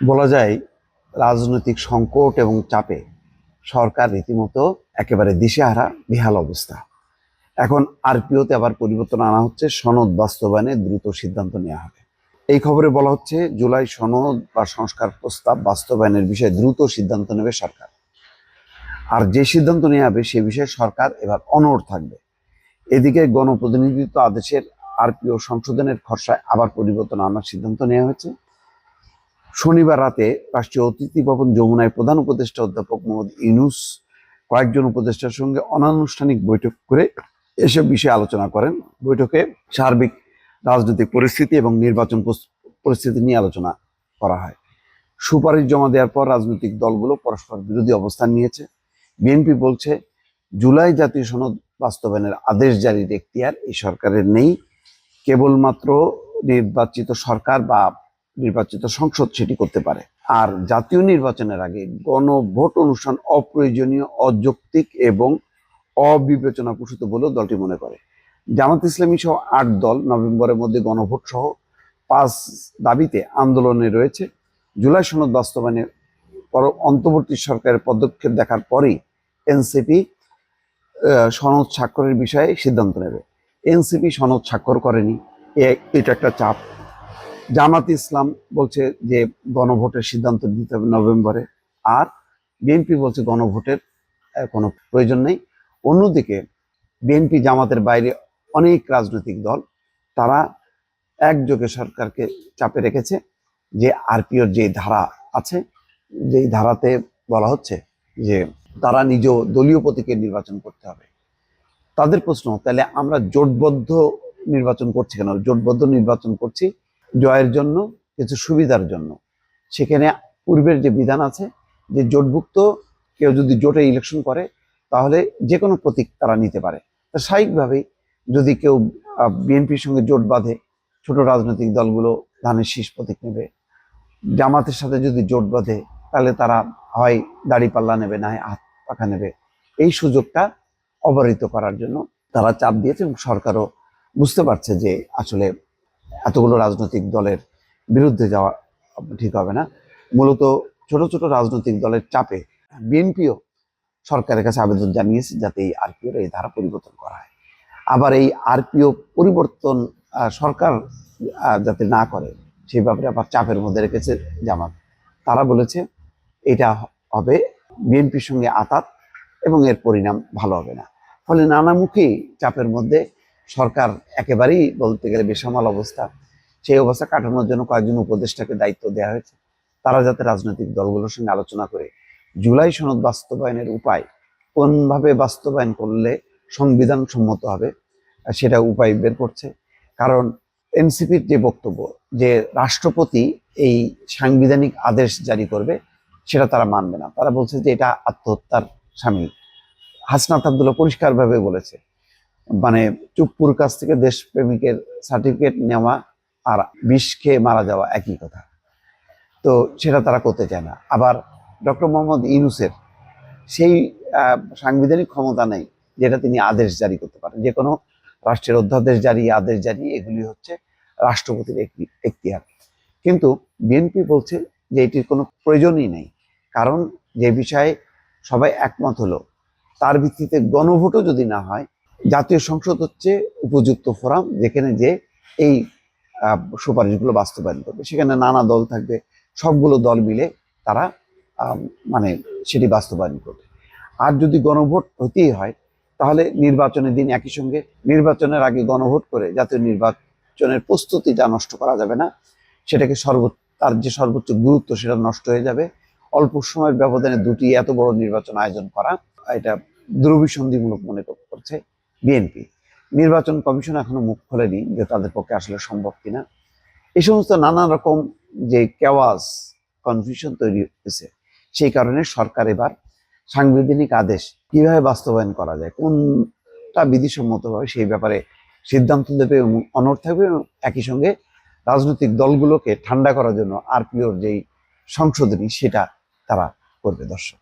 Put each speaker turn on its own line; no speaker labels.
বলা যায়, রাজনৈতিক সংকট এবং চাপে সরকার রীতিমতো একেবারে দিশেহারা, বিহাল অবস্থা। এখন আরপিওতে আবার পরিবর্তন আনা হচ্ছে, সনদ বাস্তবায়নে দ্রুত সিদ্ধান্ত নেওয়া হবে। এই খবরে বলা হচ্ছে, জুলাই সনদ বা সংস্কার প্রস্তাব বাস্তবায়নের বিষয়ে দ্রুত সিদ্ধান্ত নেবে সরকার। আর যে সিদ্ধান্ত নেওয়া হবে, সে বিষয়ে সরকার এবার অনড় থাকবে। এদিকে গণপ্রতিনিধিত্ব আদেশের আরপিও সংশোধনের খসড়ায় আবার পরিবর্তন আনার সিদ্ধান্ত নেওয়া হয়েছে। শনিবার রাতে রাষ্ট্রীয় অতিথি ভবন যমুনায় প্রধান উপদেষ্টা অধ্যাপক মোহাম্মদ ইউনুস কয়েকজন উপদেষ্টার সঙ্গে অনানুষ্ঠানিক বৈঠক করে এসব বিষয়ে আলোচনা করেন। বৈঠকে সার্বিক রাজনৈতিক পরিস্থিতি এবং নির্বাচন পরিস্থিতি নিয়ে আলোচনা করা হয়। সুপারিশ জমা দেওয়ার পর রাজনৈতিক দলগুলো পরস্পর বিরোধী অবস্থান নিয়েছে। বিএনপি বলছে, জুলাই জাতীয় সনদ বাস্তবায়নের আদেশ জারির এখতিয়ার এই সরকারের নেই। কেবলমাত্র নির্বাচিত সরকার বা নির্বাচিত সংসদ সেটি করতে পারে। আর জাতীয় নির্বাচনের আগে গণভোট অনুষ্ঠান অপ্রয়োজনীয়, অযৌক্তিক এবং অবিবেচনা অবিবেচনাপ্রসূত বলেও দলটি মনে করে। জামাত ইসলামী সহ আট দল নভেম্বরের মধ্যে গণভোট সহ পাঁচ দাবিতে আন্দোলনে রয়েছে। জুলাই সনদ বাস্তবায়নের পর অন্তর্বর্তী সরকারের পদক্ষেপ দেখার পরেই এনসিপি সনদ স্বাক্ষরের বিষয়ে সিদ্ধান্ত নেবে। এনসিপি সনদ স্বাক্ষর করেনি। এটা একটা চাপ। জামাত ইসলাম বলছে যে গণভোটের সিদ্ধান্ত দিতে হবে নভেম্বরে, আর বিএনপি বলছে গণভোটের কোনো প্রয়োজন নেই। অন্যদিকে বিএনপি জামাতের বাইরে অনেক রাজনৈতিক দল, তারা একযোগে সরকারকে চাপে রেখেছে যে আরপিওর যে ধারা আছে, যেই ধারাতে বলা হচ্ছে যে তারা নিজ দলীয় প্রতীকে নির্বাচন করতে হবে। তাদের প্রশ্ন, তাহলে আমরা জোটবদ্ধ নির্বাচন করছি কেন? জোটবদ্ধ নির্বাচন করছি জয়ের জন্য, কিছু সুবিধার জন্য। সেখানে পূর্বের যে বিধান আছে, যে জোটভুক্ত, কেউ যদি জোটে ইলেকশন করে, তাহলে যে কোনো প্রতীক তারা নিতে পারে। তা স্বাভাবিকভাবেই যদি কেউ বিএনপির সঙ্গে জোট বাঁধে, ছোট রাজনৈতিক দলগুলো ধানের শীষ প্রতীক নেবে। জামাতের সাথে যদি জোট বাঁধে, তাহলে তারা হয় দাড়ি পাল্লা নেবে, না হয় হাত পাখা নেবে। এই সুযোগটা অবহিত করার জন্য তারা চাপ দিয়েছে এবং সরকারও বুঝতে পারছে যে আসলে এতগুলো রাজনৈতিক দলের বিরুদ্ধে যাওয়া ঠিক হবে না। মূলত ছোট ছোট রাজনৈতিক দলের চাপে বিএনপিও সরকারের কাছে আবেদন জানিয়েছে যাতে এই আরপিওর এই ধারা পরিবর্তন করা হয়। আবার এই আরপিও পরিবর্তন সরকার যাতে না করে, সেই ব্যাপারে আবার চাপের মধ্যে রেখেছে জামাত। তারা বলেছে, এটা হবে বিএনপির সঙ্গে আতাত এবং এর পরিণাম ভালো হবে না। ফলে নানামুখী চাপের মধ্যে সরকার একেবারেই বলতে গেলে বেসামাল অবস্থা। সেই অবস্থা কাটানোর জন্য কয়েকজন উপদেষ্টাকে দায়িত্ব দেওয়া হয়েছে। তারা যাতে রাজনৈতিক দলগুলোর সঙ্গে আলোচনা করে, জুলাই সনদ বাস্তবায়নের উপায় কোনভাবে বাস্তবায়ন করলে সংবিধান সম্মত হবে, সেটা উপায় বের করছে। কারণ এনসিপির যে বক্তব্য যে রাষ্ট্রপতি এই সাংবিধানিক আদেশ জারি করবে, সেটা তারা মানবে না। তারা বলছে যে এটা আত্মহত্যার সামিল। হাসনাত আবদুল্লাহ পরিষ্কারভাবে বলেছে। মানে চুপ্পুর কাছ থেকে দেশপ্রেমিকের সার্টিফিকেট নেওয়া আর বিষ খেয়ে মারা যাওয়া একই কথা। তো সেটা তারা করতে চায় না। আবার ডক্টর মোহাম্মদ ইউনুসের সেই সাংবিধানিক ক্ষমতা নেই যেটা তিনি আদেশ জারি করতে পারেন। যে কোনো রাষ্ট্রের অধ্যাদেশ জারি, আদেশ জারি, এগুলি হচ্ছে রাষ্ট্রপতির একটি এখতিয়ার। কিন্তু বিএনপি বলছে যে এটির কোনো প্রয়োজনই নেই। কারণ যে বিষয়ে সবাই একমত হলো, তার ভিত্তিতে গণভোটও যদি না হয় জাতীয় সংসদ হচ্ছে উপযুক্ত ফোরাম যেখানে যে এই সুপারিশগুলো বাস্তবায়ন করবে। সেখানে নানা দল থাকবে, সবগুলো দল মিলে তারা মানে সেটি বাস্তবায়ন করবে। আর যদি গণভোট হতেই হয়, তাহলে নির্বাচনের দিন একই সঙ্গে নির্বাচনের আগে গণভোট করে জাতীয় নির্বাচনের প্রস্তুতিটা নষ্ট করা যাবে না। সেটাকে সর্ব তার যে সর্বোচ্চ গুরুত্ব সেটা নষ্ট হয়ে যাবে। অল্প সময়ের ব্যবধানে দুটি এত বড় নির্বাচন আয়োজন করা, এটা দুরভিসন্ধিমূলক মনে করছে। বিএনপি। নির্বাচন কমিশন এখনও মুখ খোলেনি যে তাদের পক্ষে আসলে সম্ভব কিনা। এই সমস্ত নানা রকম যে কেওয়াজ কনফিউশন তৈরি হয়েছে, সেই কারণে সরকার এবার সাংবিধানিক আদেশ কীভাবে বাস্তবায়ন করা যায়, কোনটা বিধিসম্মতভাবে সেই ব্যাপারে সিদ্ধান্ত দেবে এবং অনড় থাকবে এবং একই সঙ্গে রাজনৈতিক দলগুলোকে ঠান্ডা করার জন্য আরপিওর যেই সংশোধনী, সেটা তারা করবে দর্শক।